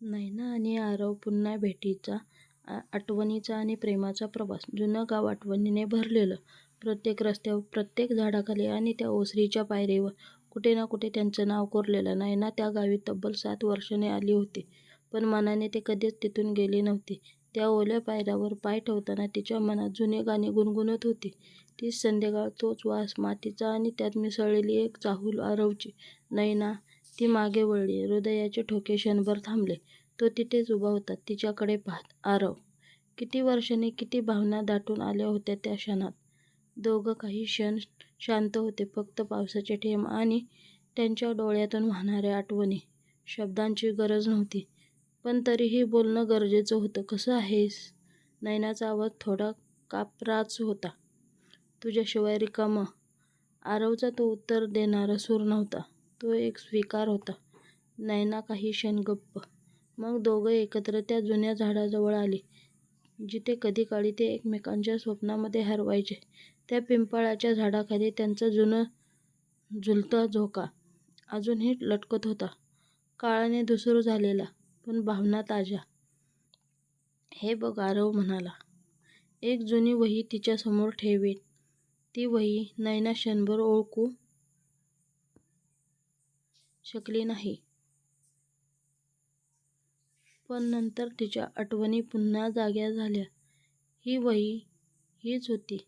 नैना आणि आरव पुन्हा भेटीचा, आठवणींचा आणि प्रेमाचा प्रवास. जुनं गाव आठवणींनी भरलेलं. प्रत्येक रस्त्यावर, प्रत्येक झाडाखाली आणि त्या ओसरीच्या पायरीवर कुठे ना कुठे त्यांचं नाव कोरलेलं. नयना त्या गावी तब्बल सात वर्षांनी आली होती, पण मनाने ती कधीच तिथून गेली नव्हती. त्या ओल्या पायऱ्यांवर पाय ठेवताना तिच्या मनात जुनी गाणी गुणगुणत होती. तीच संध्याकाळ, तोच वास मातीचा आणि त्यात मिसळलेली एक चाहूल आरवची. "नैना" ती मागे वळली. हृदयाचे ठोके क्षणभर थांबले. तो तिथेच उभा होता, तिच्याकडे पाहत. "आरव" किती वर्षांनी, किती भावना दाटून आल्या होत्या त्या क्षणात. दोघं काही क्षण शांत होते. फक्त पावसाचे ठेम आणि त्यांच्या डोळ्यातून वाहणाऱ्या आठवणी. शब्दांची गरज नव्हती, पण तरीही बोलणं गरजेचं होतं. "कसं आहेस? " नैनाचा आवाज थोडा कापराच होता. "तुझ्याशिवाय रिकामा " आरवचा तो उत्तर देणारा सूर नव्हता. तो एक स्वीकार होता. नैना काही क्षण गप्प. मग दोघं एकत्र त्या जुन्या झाडाजवळ आली, जिथे कधीकाळी ते एकमेकांच्या स्वप्नांमध्ये हरवायचे. त्या पिंपळाच्या झाडाखाली त्यांचा जुना झुलता झोका अजूनही लटकत होता. काळाने धूसर झालेला, पण भावना ताज्या. "हे बघ," आरव म्हणाला, एक जुनी वही तिच्यासमोर ठेवेन ती वही नैना क्षणभर ओळखू शकली नाही. पण नंतर तिच्या आठवणी पुन्हा जाग्या झाल्या. ही वही हीच होती,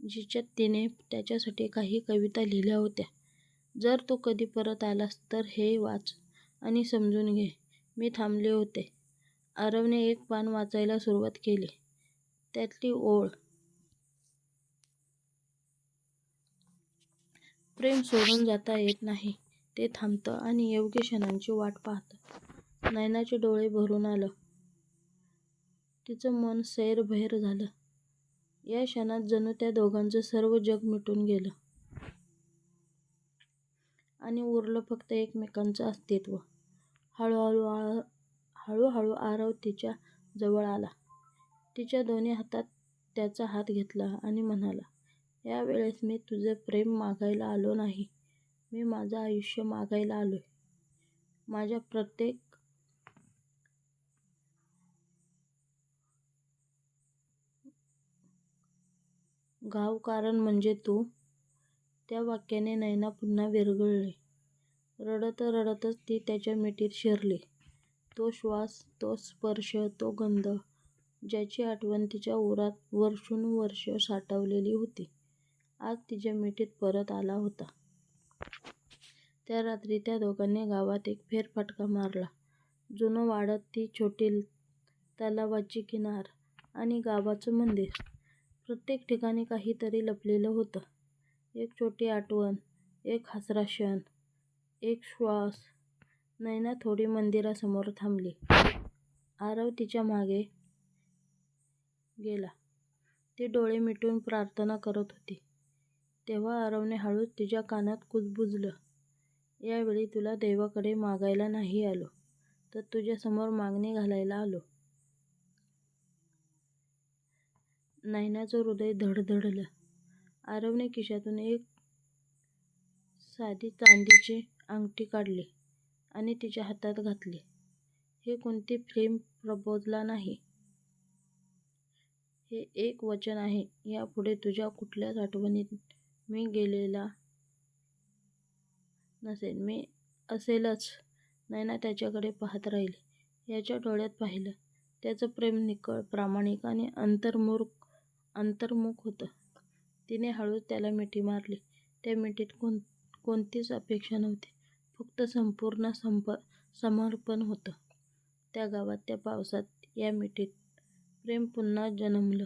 जिच्यात तिने त्याच्यासाठी काही कविता लिहिल्या होत्या. "जर तू कधी परत आलास तर हे वाच आणि समजून घे. मी थांबले होते. " आरवने एक पान वाचायला सुरुवात केली. त्यातली ओळ "प्रेम सोडून जाता येत नाही. ते थांबतं आणि योग्य क्षणांची वाट पाहतं. " नैनाचे डोळे भरून आलं. तिचं मन सैरभैर झालं. या क्षणात जणू त्या दोघांचं सर्व जग मिटून गेलं आणि उरलं फक्त एकमेकांचं अस्तित्व. हळूहळू आळ हळूहळू आरव तिच्या जवळ आला. तिच्या दोन्ही हातात त्याचा हात घेतला आणि म्हणाला, यावेळेस मी तुझं प्रेम मागायला आलो नाही. मी माझं आयुष्य मागायला आलोय. माझ्या प्रत्येक घाव कारण म्हणजे तू. " त्या वाक्याने नैना पुन्हा विरघळली. रडत रडतच ती त्याच्या मिठीत शिरली. तो श्वास, तो स्पर्श, तो गंध, ज्याची आठवण तिच्या उरात वर्ष साठवलेली होती, आज तिच्या मिठीत परत आला होता. त्या रात्री त्या दोघांनी गावात एक फेरफटका मारला. जुनं वाडं, ती छोटी तलावाची किनार आणि गावाचं मंदिर. प्रत्येक ठिकाणी काहीतरी लपलेलं होतं. एक छोटी आठवण, एक हसरा क्षण, एक श्वास. नैना थोडी मंदिरासमोर थांबली. आरव तिच्यामागे गेला. ती डोळे मिटून प्रार्थना करत होती. तेव्हा आरवने हळूच तिच्या कानात कुजबुजलं, "यावेळी तुला देवाकडे मागायला नाही आलो, तर तुझ्यासमोर मागणी घालायला आलो " नैनाचं हृदय धडधडलं. आरवने खिशातून एक साधी चांदीची अंगठी काढली आणि तिच्या हातात घातली. "हे कोणती फ्रेम प्रपोजल नाही. हे एक वचन आहे. यापुढे तुझ्या कुठल्याच आठवणीत मी गेलेला नसेन. मी असेलच. " नैना त्याच्याकडे पाहत राहिली. याच्या डोळ्यात पाहिलं. त्याचं प्रेम निकळ प्रामाणिक आणि अंतर्मुख होतं. तिने हळूच त्याला मिठी मारली. त्या मिठीत कोण कोणतीच अपेक्षा नव्हती, फक्त संपूर्ण संप समर्पण होतं. त्या गावात, त्या पावसात, या मिठीत प्रेम पुन्हा जन्मलं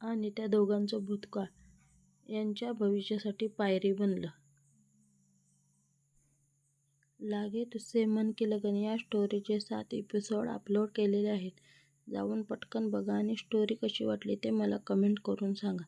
आणि त्या दोघांचं भूतकाळ यांच्या भविष्यासाठी पायरी बनलं. लागे तुझसे मन की लगन या स्टोरीचे सात एपिसोड अपलोड केलेले आहेत. जाऊन पटकन बघा आणि स्टोरी कशी वाटली ते मला कमेंट करून सांगा.